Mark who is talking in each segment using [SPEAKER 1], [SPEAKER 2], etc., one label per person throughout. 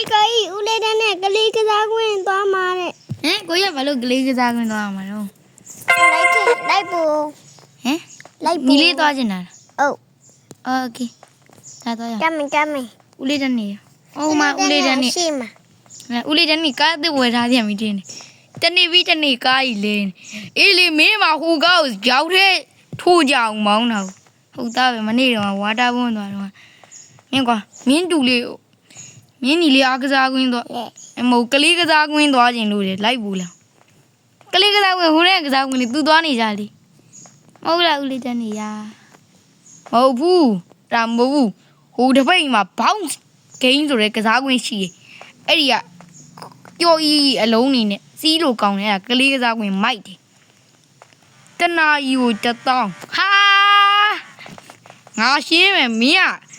[SPEAKER 1] အေးကိုကြီးဦးလေးတဲ့နဲ့ကလေးကစားခွင့်သွားမှာတဲ့
[SPEAKER 2] ဟမ်ကိုရဘာလို့ကလေးကစားခွင့်သွားမှာတော့
[SPEAKER 1] လိုက်ခဲ့လိုက်ပို့
[SPEAKER 2] ဟမ်
[SPEAKER 1] လိုက်ပို့
[SPEAKER 2] မီလေးသွားချင်တာလား
[SPEAKER 1] ဟုတ်
[SPEAKER 2] โอเคဒါတော့ရ
[SPEAKER 1] ကမ်းမကမ်းမ
[SPEAKER 2] ဦးလေးတန်းနေရအော်မဦးလေးတန်းနေ
[SPEAKER 1] ရှိမှာ
[SPEAKER 2] ဦးလေးတန်းနေကားသစ်ဝယ်ထားပြန်ပြီတင်းနေတနေ့ပြီးတနေ့ကားကြီးလင်းအေးလေမင်းမဟိုကားကိုရောက်တဲ့ထိုးကြအောင်မောင်းတာဟုတ်သားပဲမနေ့တော့ဝါတာဘွန်းသွားတော့မင်းကွာမင်းတူလေးကို မင်းညီလေးအားကစားခွင့်သွား
[SPEAKER 1] လက်
[SPEAKER 2] အမဟုတ်ကလေးကစားကွင်းသွားခြင်းလို့လေလိုက်ဘူးလားကလေးကစားကွင်းဟိုတဲ့ကစားကွင်းလေသူသွားနေကြလေမဟုတ်လားဦးလေးတန်းနေရမဟုတ်ဘူးဒါမဟုတ်ဘူးဟိုတစ်ပိတ်မှာဘောင်းဂိမ်းဆိုတဲ့ကစားကွင်းရှိတယ်အဲ့ဒီကကြော်ကြီးအလုံးနေနဲ့စီးလို့ကောင်းတယ်အဲ့ဒါကလေးကစားကွင်းမိုက်တယ်တနာကြီးကိုတက်တောင်းဟာငါရှင်းမယ်မင်းက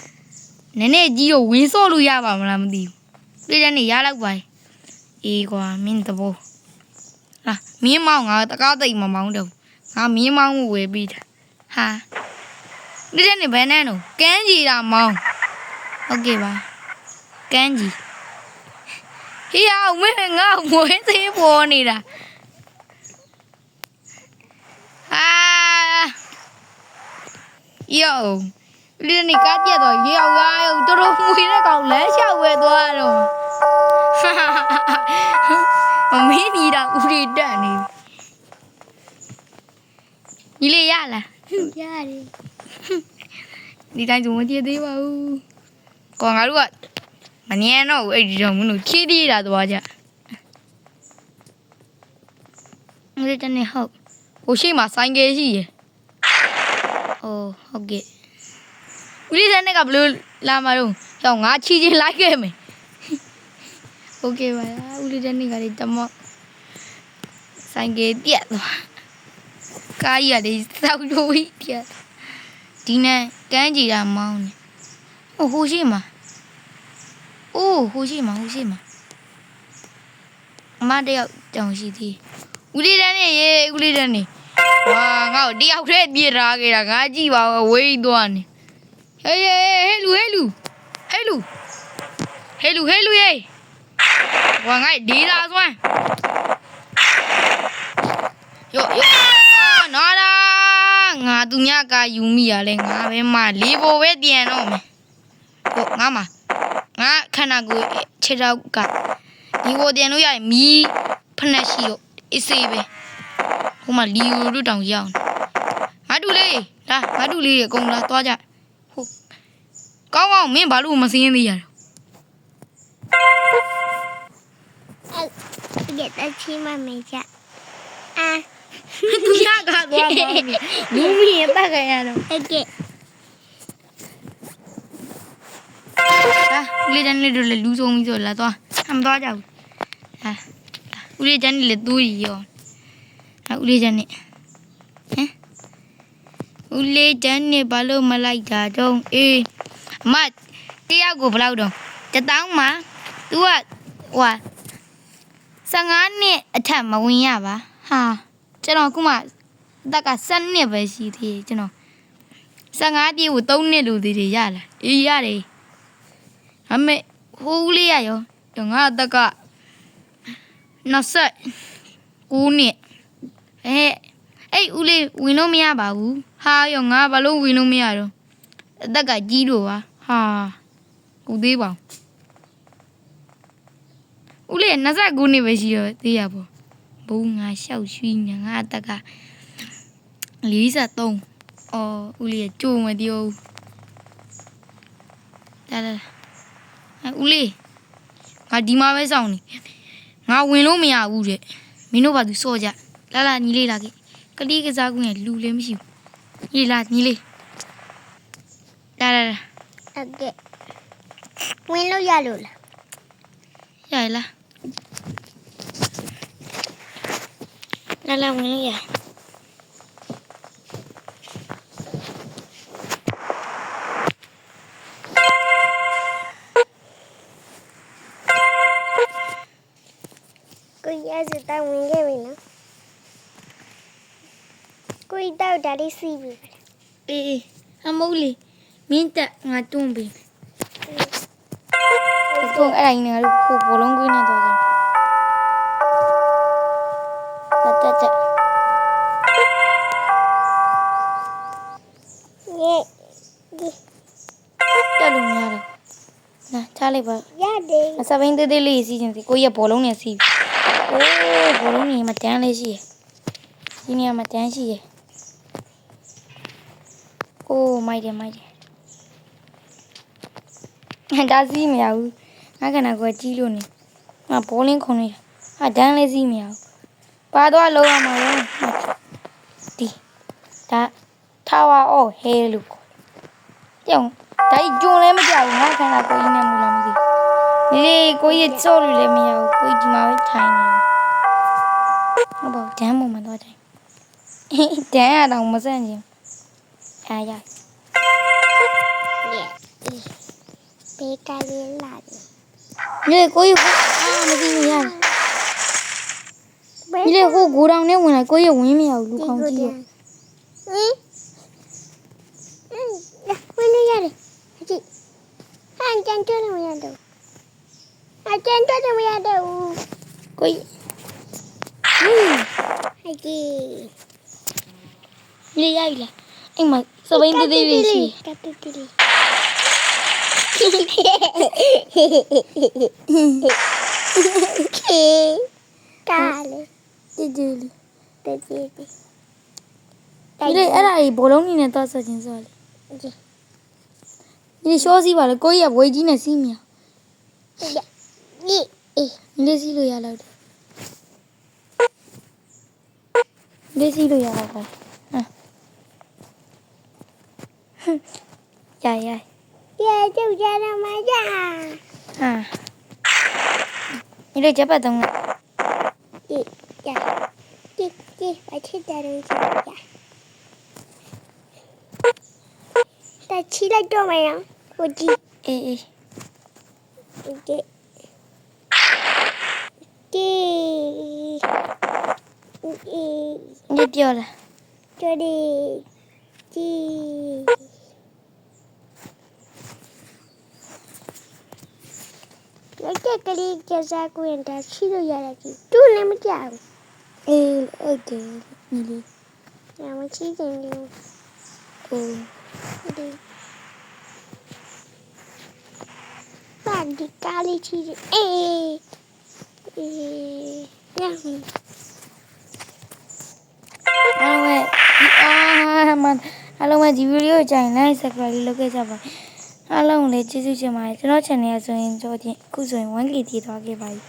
[SPEAKER 2] နည်းနည်းကြီးတော့ဝင်းစော့လို့ရပါမလားမသိဘူးပြည့်တဲ့နေရလောက်ပါလေအေးကွာမင်းတဘောလာမင်းမောင်ငါတကားသိမ်မမောင်းတော့ငါမင်းမောင်းကိုဝယ်ပြီးတာဟာပြည့်တဲ့နေဘယ်နဲ့တော့ကန်းကြီးတာမောင်းဟုတ်ကဲ့ပါကန်းကြီးဟေးအောင်မင်းငါမွေးသေးပေါ်နေတာဟာယော ပြည့်တဲ့နေကားပြတ်တော့ရေအောင်ရောတော်တော်မွေးတဲ့ကောင်လမ်းလျှောက်ဝဲသွားတော့မမင်းကြီးတော့ဦးရီတက်နေပြီညီလေးရလား
[SPEAKER 1] ရတယ်
[SPEAKER 2] ဒီတိုင်းဆိုမကြည့်သေးပါဘူးကောငါတို့ကမငြင်းတော့ဘူးအဲ့ဒီတော့မင်းတို့ချီးသေးတာသွားကြငါတို့တနေ့ဟုတ်ဟိုရှိမှဆိုင်ကယ်ရှိရယ်အိုးဟုတ်ကဲ့ ဦးလေးတဲ့နေ့ကဘယ်လိုလာမှာတော့ကြောင်ငါချီးချင်းလိုက်ခဲ့မယ် โอเคပါဦးလေးတဲ့နေ့ကလေးတမော့ဆိုင်ကယ်ပြတ်သွားကားကြီးကလေးစောက်လို့ပြတ်ဒီနဲ့ကန်းကြည်တာမောင်းနေဟိုဟိုရှိမှာအိုးဟိုရှိမှာဟိုရှိမှာအမတယောက်တောင်ရှိသေးဦးလေးတဲ့နေ့ရေဦးလေးတဲ့နေ့ဝါငါ့ကိုတယောက်တည်းပြေးထားခဲ့တာငါကြည့်ပါဦးဝေးသွားနေ ဟေးဟေးလူဟေးလူဟေးလူဟေးလူဟေးလူဟေးဝါငိုက်ဒီလာစွမ်းယောယောအော်နော်တာငါသူများကယူမိရလဲငါပဲမလေးဘိုပဲပြန်တော့မယ်ဟုတ်ငါမငါခန္ဓာကိုယ်ခြေထောက်ကဒီကိုတင်လို့ရရင်မီးဖနက်ရှိတော့အစ်စေးပဲဟိုမှာလီယိုတို့တောင်ရအောင်ငါတူလေးလာငါတူလေးရေအကုန်လာသွားကြ ကောင်းကောင်းမင်းဘာလို့မစင်းသေးရလဲ
[SPEAKER 1] အဲ့ဒီတက်ချီမမေချာအာ
[SPEAKER 2] သူနာကတော့ဘာလဲလူမီရတက်ကြရတော့
[SPEAKER 1] ဟုတ်ကဲ့
[SPEAKER 2] ဟာလေတန်းလေးတို့လည်းလူဆုံးပြီးဆိုလာသွားအမသွားကြဘူးဟာဦးလေးကျန်နေလေသူကြီးရောဟာဦးလေးကျန်နေဟမ်ဦးလေးကျန်နေဘာလို့မလိုက်တာတော့အေး မတရားကိုဘယ်လောက်တော့တတောင်းမှာ तू ကဟွာ15နှစ်အထက်မဝင်ရပါဟာကျွန်တော်ခုမှတက်က7နှစ်ပဲရှိသေးတယ်ကျွန်တော်15ပြည့်ကို3နှစ်လူသေးတယ်ရလားအေးရတယ်အမေဟိုးလေးရရောတငါအသက်က20ကူနှစ်အဲအဲ့ဦးလေးဝင်လို့မရပါဘူးဟာရောငါဘာလို့ဝင်လို့မရတော့အသက်ကကြီးလို့ပါ ဟာကူသေးပါဦးလေး29နှစ်ပဲရှိရောသေးရပေါ့ဘုံငါရှောက်ရွှီညာငါအသက်က43အော်ဦးလေးကြိုးမပြောဘူးဒါဒါအဲဦးလေးငါဒီမှာပဲစောင့်နေငါဝင်လို့မရဘူးတဲ့မင်းတို့ဘာသူစော့ကြလာလာညီလေးလာခဲ့ကလေးကစားကွင်းရဲ့လူလည်းမရှိဘူးညီလာညီလေးလာလာလာ
[SPEAKER 1] ဟုတ်ကဲ့ဝင်လို့ရလို့လား
[SPEAKER 2] ရရလားလာလာဝင်လို့ရ
[SPEAKER 1] ကိုရစတောင်းဝင်ခဲ့ပြီနော်ကိုရတောက်ဒါလေးစီးပြီ
[SPEAKER 2] အေးအေးအမိုးလေး မင်းတက်ငါတွန်းပေးမယ်တခုအဲ့ဒါကြီးနဲ့ငါတို့ခုဘောလုံးကွင်းနဲ့တော့တယ်တက်တက်တက်
[SPEAKER 1] ညက်
[SPEAKER 2] တက်လို့မရတော့နာချလိုက်ပါ
[SPEAKER 1] ရတယ်
[SPEAKER 2] အစပိန်သေးသေးလေးစီးခြင်းစီကိုကြီးကဘောလုံးနဲ့စီးပြီအိုးဘောလုံးကြီးမတန်းလေးရှိရယ်ဒီနေရာမှာတန်းရှိရယ်အိုးမိုက်တယ်မိုက်တယ်ဟန် ဒါစီးမရဘူးငါကနာကကြီးလို့နေငါဘောလင်းခုံနေတာဟာတန်းလေးစီးမရဘူးပါတော့လုံးရမှာရောဒီဒါထားဝါအော်ဟဲလို့ခေါ်တယ်ကြောင်ဒါကြီးကျွန်းလည်းမကြောက်ဘူးငါခန္ဓာကိုယ်ကြီးနဲ့မူလားမသိဘူးလေကိုကြီးစော့လို့လည်းမရဘူးကိုကြီးဒီမှာပဲထိုင်နေတယ်ဟုတ်ပါဘူးဒမ်းပေါ်မှာတော့ထိုင်ဒမ်းရတော့မဆန့်ချင်အားရ
[SPEAKER 1] ဘေးကလေးလာတယ်
[SPEAKER 2] လေကိုကြီးအာမသိဘူးရတယ်ဒီလေကိုကိုတောင်နဲ့ဝင်လာကိုကြီးဝင်မရဘူးလူကောင်းကြီးရ
[SPEAKER 1] ဟင်ဟင်းဝင်လို့ရတယ်အကြည့်ဟန်ကြံတွလို့မရတော့အ ကြံတွလို့မရတော့
[SPEAKER 2] ကိုကြီး
[SPEAKER 1] အကြည့်
[SPEAKER 2] လေရည်လားအိမ်မှာစပိန်သေးသေးလေးရှိ
[SPEAKER 1] ကတ်တူတီလေးခေကာလေ
[SPEAKER 2] တီတီလေး
[SPEAKER 1] တကြည့်ဒီ
[SPEAKER 2] ဒီလေအဲ့ဒါကြီးဘောလုံးကြီးနဲ့တော့ဆက်ချင်းစောလေဒီရှောစီးပါလေကိုကြီးကဝေးကြီးနဲ့စီးမြာ
[SPEAKER 1] ဒီအေး
[SPEAKER 2] ဒီလေးစီးလို့ရတော့တယ်လေးစီးလို့ရတော့တယ်ဟမ်ရရ
[SPEAKER 1] ပြကျုပ်ကြတော့မကြ
[SPEAKER 2] ဟာဒီလေးချက်ပတ်တော့
[SPEAKER 1] ဒီကြဒီဒီဘာချစ်တယ်လို့ကြည့်တချီလိုက်တော့မရကိုကြည့်
[SPEAKER 2] အေးအေး
[SPEAKER 1] ဒီဒီဒီ
[SPEAKER 2] ဒီပြောလား
[SPEAKER 1] ကျဒီဒီ လက်ကကလေးကျစားကိုရင်တာချီလို့ရတာကြီးတူလည်းမကြောက်
[SPEAKER 2] အေးဟုတ်တယ်ညီလေး
[SPEAKER 1] ဘူးငါမချီချင်ဘူး
[SPEAKER 2] အိုး
[SPEAKER 1] ဒီပါဒီကားလေးချီချင်အေးအေးညမ
[SPEAKER 2] အားလုံးပဲဒီအာမအားလုံးပဲဒီဗီဒီယိုကြိုင် like subscribe လေးလုပ်ခဲ့ကြပါ အားလုံးကိုလည်းကျေးဇူးတင်ပါတယ်ကျွန်တော် channel ရဆိုရင်ကြောချင်းအခုဆိုရင် 1k တည်သွားခဲ့ပါပြီ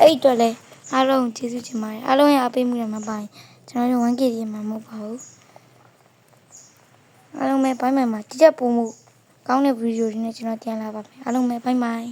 [SPEAKER 2] အဲ့ဒီအတွက်လည်းအားလုံးကျေးဇူးတင်ပါတယ်အားလုံးရဲ့အားပေးမှုတွေမှာပါရင်ကျွန်တော်တို့ 1k တည်မှာမဟုတ်ပါဘူးအားလုံးပဲဘိုင်းမိုင်မှာကြည့်ချက်ပုံမှုကောင်းတဲ့ဗီဒီယိုတွေနဲ့ကျွန်တော်ပြန်လာပါမယ်အားလုံးပဲဘိုင်းမိုင်